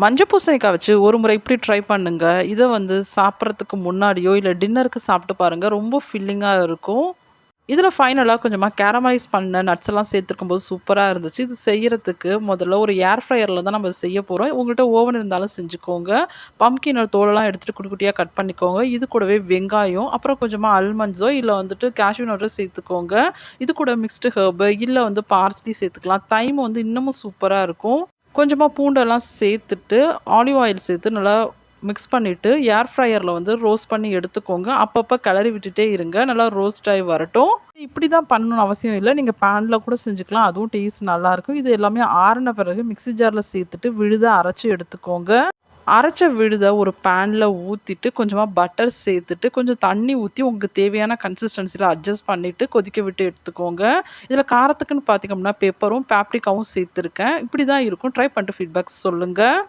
மஞ்சள் பூசணிக்காய் வச்சு ஒரு முறை இப்படி ட்ரை பண்ணுங்க. இதை வந்து சாப்பிட்றதுக்கு முன்னாடியோ இல்லை டின்னருக்கு சாப்பிட்டு பாருங்கள் ரொம்ப ஃபில்லிங்காக இருக்கும். இதில் ஃபைனலாக கொஞ்சமாக கேரமலைஸ் பண்ண நட்ஸ் எல்லாம் சேர்த்துருக்கும் போது சூப்பராக இருந்துச்சு. இது செய்கிறதுக்கு முதல்ல ஒரு ஏர் ஃப்ரையரில் தான் நம்ம செய்ய போகிறோம் உங்கள்கிட்ட ஓவன் இருந்தாலும் செஞ்சுக்கோங்க. பம்கினோட தோலெல்லாம் எடுத்துகிட்டு குட்டி குட்டியாக கட் பண்ணிக்கோங்க. இது கூடவே வெங்காயம் அப்புறம் கொஞ்சமாக அல்மண்ட்ஸோ இல்லை வந்துட்டு கேஷ்யூ நட்டோ சேர்த்துக்கோங்க. இது கூட மிக்ஸ்டு ஹர்பு இல்லை வந்து பார்ஸ்லி சேர்த்துக்கலாம். தைம் வந்து இன்னமும் சூப்பராக இருக்கும். கொஞ்சமாக பூண்டெல்லாம் சேர்த்துட்டு ஆலிவ் ஆயில் சேர்த்து நல்லா மிக்ஸ் பண்ணிவிட்டு ஏர் ஃப்ரையரில் வந்து ரோஸ்ட் பண்ணி எடுத்துக்கோங்க. அப்பப்போ கிளறி விட்டுட்டே இருங்க. நல்லா ரோஸ்ட் ஆகி வரட்டும். இப்படி தான் பண்ணணும்னு அவசியம் இல்லை. நீங்கள் பேனில் கூட செஞ்சுக்கலாம். அதுவும் டேஸ்ட் நல்லாயிருக்கும் இது எல்லாமே ஆறின பிறகு மிக்ஸி ஜாரில் சேர்த்துட்டு விழுத அரைச்சி எடுத்துக்கோங்க. அரைச்ச விழுதை ஒரு பேனில் ஊற்றிட்டு கொஞ்சமாக பட்டர் சேர்த்துட்டு கொஞ்சம் தண்ணி ஊற்றி உங்களுக்கு தேவையான கன்சிஸ்டன்சியில் அட்ஜஸ்ட் பண்ணிவிட்டு கொதிக்க விட்டு எடுத்துக்கோங்க. இதில் காரத்துக்குன்னு பார்த்திங்கன்னா பெப்பரும் பேப்ரிக்காவும் சேர்த்துருக்கேன். இப்படி தான் இருக்கும். ட்ரை பண்ணிட்டு ஃபீட்பேக்ஸ் சொல்லுங்கள்